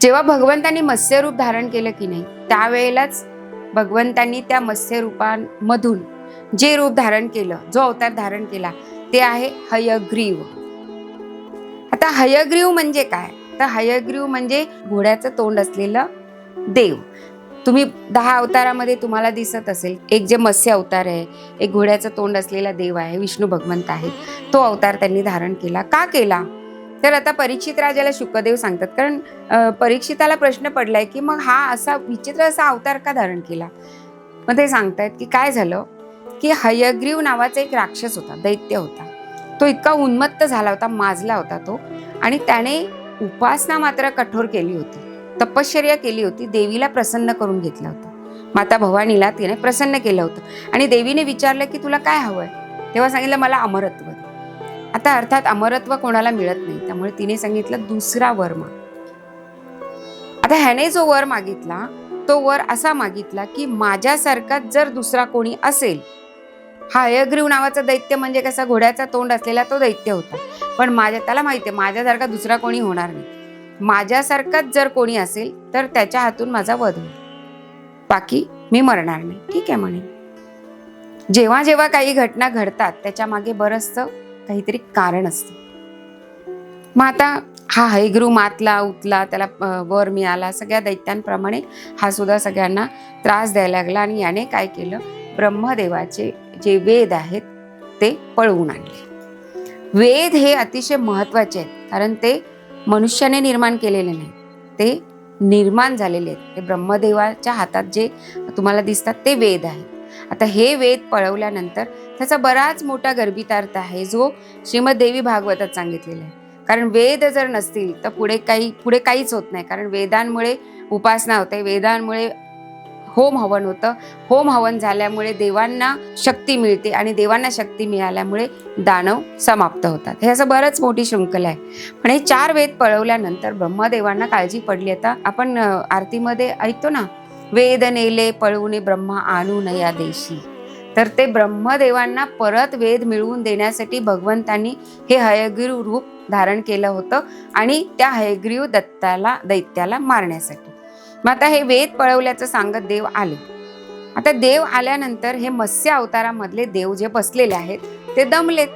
जेव्हा भगवंतांनी मत्स्यरूप धारण केलं की नाही त्यावेळेलाच भगवंतांनी त्या मत्स्यरूपांमधून जे रूप धारण केलं जो अवतार धारण केला ते आहे हयग्रीव. आता हयग्रीव म्हणजे काय? तर हयग्रीव म्हणजे घोड्याचं तोंड असलेलं देव. तुम्ही दहा अवतारामध्ये तुम्हाला दिसत असेल एक जे मत्स्य अवतार आहे एक घोड्याचं तोंड असलेला देव आहे विष्णू भगवंत आहे तो अवतार त्यांनी धारण केला. का केला? तर आता परीक्षित राजाला शुकदेव सांगतात. कारण परीक्षिताला प्रश्न पडलाय की मग हा असा विचित्र असा अवतार का धारण केला? मग ते सांगतायत की काय झालं? की हयग्रीव नावाचा एक राक्षस होता दैत्य होता. तो इतका उन्मत्त झाला होता माजला होता तो. आणि त्याने उपासना मात्र कठोर केली होती. तपश्चर्या केली होती देवीला प्रसन्न करून घेतलं होतं. माता भवानीला तिने प्रसन्न केलं होतं. आणि देवीने विचारलं की तुला काय हवंय? तेव्हा सांगितलं मला अमरत्व आता अर्थात अमरत्व कोणाला मिळत नाही. त्यामुळे तिने सांगितलं दुसरा वर माग. आता ह्याने जो वर मागितला तो वर असा मागितला की माझ्यासारखा जर दुसरा कोणी असेल हा हयग्रीव नावाचा दैत्य म्हणजे कसा घोड्याचा तोंड असलेला तो दैत्य होता. पण माझ्या त्याला माहिती आहे माझ्यासारखा दुसरा कोणी होणार नाही. माझ्यासारखाच जर कोणी असेल तर त्याच्या हातून माझा वध होईल. बाकी मी मरणार नाही. ठीक आहे म्हणे. जेव्हा जेव्हा काही घटना घडतात त्याच्यामागे बरंचसं काहीतरी कारण असतं. मग आता हा हैग्रू मातला उतला त्याला वर मिळाला सगळ्या दैत्यांप्रमाणे हा सुद्धा सगळ्यांना त्रास द्यायला लागला आणि याने काय केलं ब्रह्मदेवाचे जे वेद आहेत ते पळवून आणले. वेद हे अतिशय महत्त्वाचे आहेत कारण ते मनुष्याने निर्माण केलेले नाही. ते निर्माण झालेले आहेत. ते ब्रह्मदेवाच्या हातात जे तुम्हाला दिसतात ते वेद आहेत. आता हे वेद पळवल्यानंतर त्याचा बराच मोठा गर्भितार्थ आहे जो श्रीमद देवी भागवतात सांगितलेला आहे. कारण वेद जर नसतील तर पुढे काही पुढे काहीच होत नाही. कारण वेदांमुळे उपासना होते वेदांमुळे होम हवन होतं. होम हवन झाल्यामुळे देवांना शक्ती मिळते आणि देवांना शक्ती मिळाल्यामुळे दानव समाप्त होतात. हे असं बरंच मोठी शृंखला आहे. पण हे चार वेद पळवल्यानंतर ब्रह्मदेवांना काळजी पडली. आता आपण आरतीमध्ये ऐकतो ना वेद नेले पळवूने ब्रह्मा आणू नया देशी. तर ते ब्रह्मदेवांना परत वेद मिळवून देण्यासाठी भगवंतांनी हे हयग्रीव रूप धारण केलं होतं आणि त्या हयग्रीव दत्ताला दैत्याला मारण्यासाठी. मग आता हे वेद पळवल्याचं सांगत देव आले. आता देव आल्यानंतर हे मत्स्य अवतारामधले देव जे बसलेले आहेत ते दमलेत.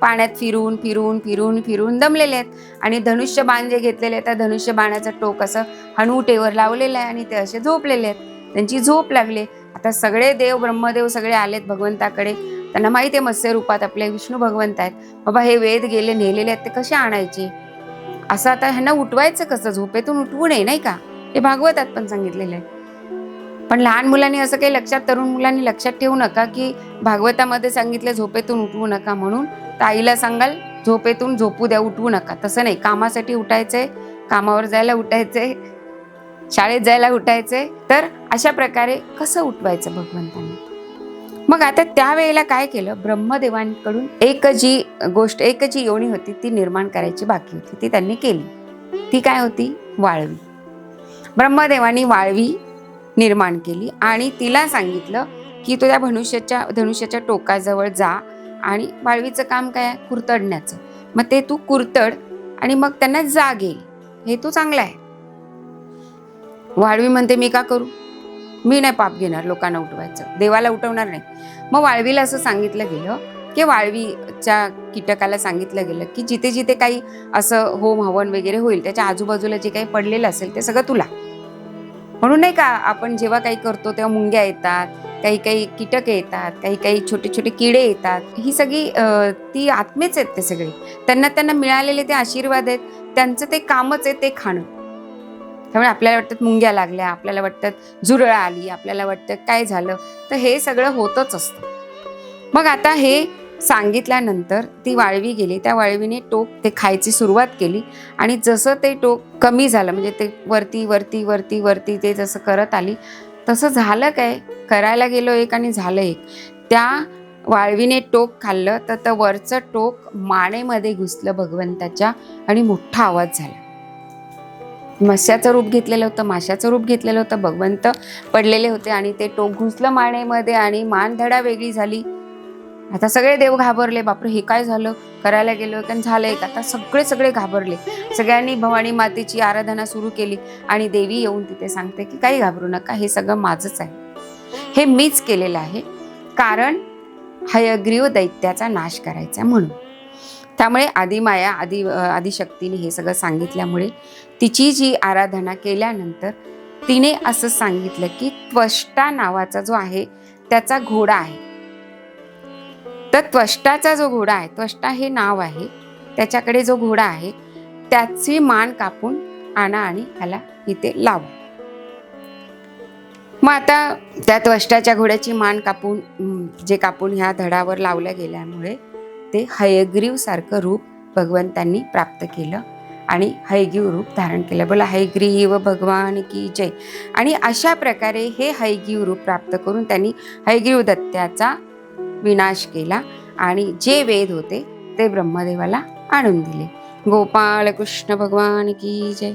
पाण्यात फिरून फिरून फिरून फिरून दमलेले आहेत. आणि धनुष्य बाण जे घेतलेले त्या धनुष्य बाणाचं टोक असं हनुटेवर लावलेलं आहे आणि ते असे झोपलेले आहेत. त्यांची झोप लागली. आता सगळे देव ब्रह्मदेव सगळे आलेत भगवंताकडे. त्यांना माहिती आहे मत्स्य रूपात आपले विष्णू भगवंत आहेत. बाबा हे वेद गेले नेलेले आहेत ते कसे आणायचे? असं आता ह्यांना उठवायचं कसं? झोपेतून उठवू नये नाही का? हे भागवतात पण सांगितलेलं आहे. पण लहान मुलांनी असं काही लक्षात तरुण मुलांनी लक्षात ठेवू नका की भागवतामध्ये सांगितलं झोपेतून उठवू नका म्हणून. तर आईला सांगाल झोपेतून झोपू द्या उठवू नका. तसं नाही. कामासाठी उठायचंय कामावर जायला उठायचंय. शाळेत जायला उठायचंय तर अशा प्रकारे कसं उठवायचं भगवंतांनी? मग आता त्यावेळेला काय केलं? ब्रह्मदेवांकडून एक जी गोष्ट एक जी योनी होती ती निर्माण करायची बाकी होती ती त्यांनी केली. ती काय होती? वाळवी. ब्रह्मदेवानी वाळवी निर्माण केली आणि तिला सांगितलं की तू त्या धनुष्याच्या धनुष्याच्या टोकाजवळ जा आणि वाळवीचं काम काय? आहे कुरतडण्याचं. मग ते तू कुरतड आणि मग त्यांना जाग. येईल हे तू चांगला आहे. वाळवी म्हणते मी का करू? मी नाही पाप घेणार लोकांना उठवायचं. देवाला उठवणार नाही. मग वाळवीला असं सांगितलं गेलं की वाळवीच्या कीटकाला सांगितलं गेलं की जिथे जिथे काही असं होम हवन वगैरे होईल त्याच्या आजूबाजूला जे काही पडलेलं असेल ते सगळं तुला. म्हणून नाही का आपण जेव्हा काही करतो तेव्हा मुंग्या येतात काही काही कीटक येतात काही काही छोटे छोटे किडे येतात. ही सगळी ती आत्मेच आहेत ते सगळे. त्यांना त्यांना मिळालेले ते आशीर्वाद आहेत त्यांचं ते कामच आहे ते खाणं. त्यामुळे आपल्याला वाटतं मुंग्या लागल्या आपल्याला वाटतं झुरळ आली आपल्याला वाटतं काय झालं? तर हे सगळं होतच असतं. मग आता हे सांगितल्यानंतर ती वाळवी गेली. त्या वाळवीने टोक ते खायची सुरुवात केली आणि जसं ते टोक कमी झालं म्हणजे ते वरती वरती वरती वरती ते जसं करत आली तसं झालं काय? करायला गेलो एक आणि झालं एक. त्या वाळवीने टोक खाल्लं तर वरचं टोक मानेमध्ये घुसलं भगवंताच्या आणि मोठा आवाज झाला. मस्याचं रूप घेतलेलं होतं माशाचं रूप घेतलेलं होतं भगवंत पडलेले होते आणि ते टोक घुसलं मानेमध्ये आणि मानधडा वेगळी झाली. आता सगळे देव घाबरले बापरे हे काय झालं? करायला गेलो कारण झालंय का आता सगळे सगळे घाबरले. सगळ्यांनी भवानी मातेची आराधना सुरू केली आणि देवी येऊन तिथे सांगते की काही घाबरू नका हे सगळं माझंच आहे. हे मीच केलेलं आहे कारण हयग्रीव दैत्याचा नाश करायचा म्हणून. त्यामुळे आदिमाया आदि आदिशक्तीने हे सगळं सांगितल्यामुळे तिची जी आराधना केल्यानंतर तिने असं सांगितलं की त्वष्टा नावाचा जो आहे त्याचा घोडा आहे. तर त्वष्टाचा जो घोडा आहे त्वष्टा हे नाव आहे त्याच्याकडे जो घोडा आहे त्याची मान कापून आणा आणि ह्याला इथे लावा. मग आता त्या त्वष्टाच्या घोड्याची मान कापून जे कापून ह्या धडावर लावल्या गेल्यामुळे ते हयग्रीव सारखं रूप भगवंतांनी प्राप्त केलं आणि हयग्रीव रूप धारण केलं. बोला हयग्रीव भगवान की जय? आणि अशा प्रकारे हे हयग्रीव रूप प्राप्त करून त्यांनी हयग्रीव दत्त्याचा विनाश केला आणि जे वेद होते ते ब्रह्मदेवाला आणून दिले. गोपाळ कृष्ण भगवान की जय?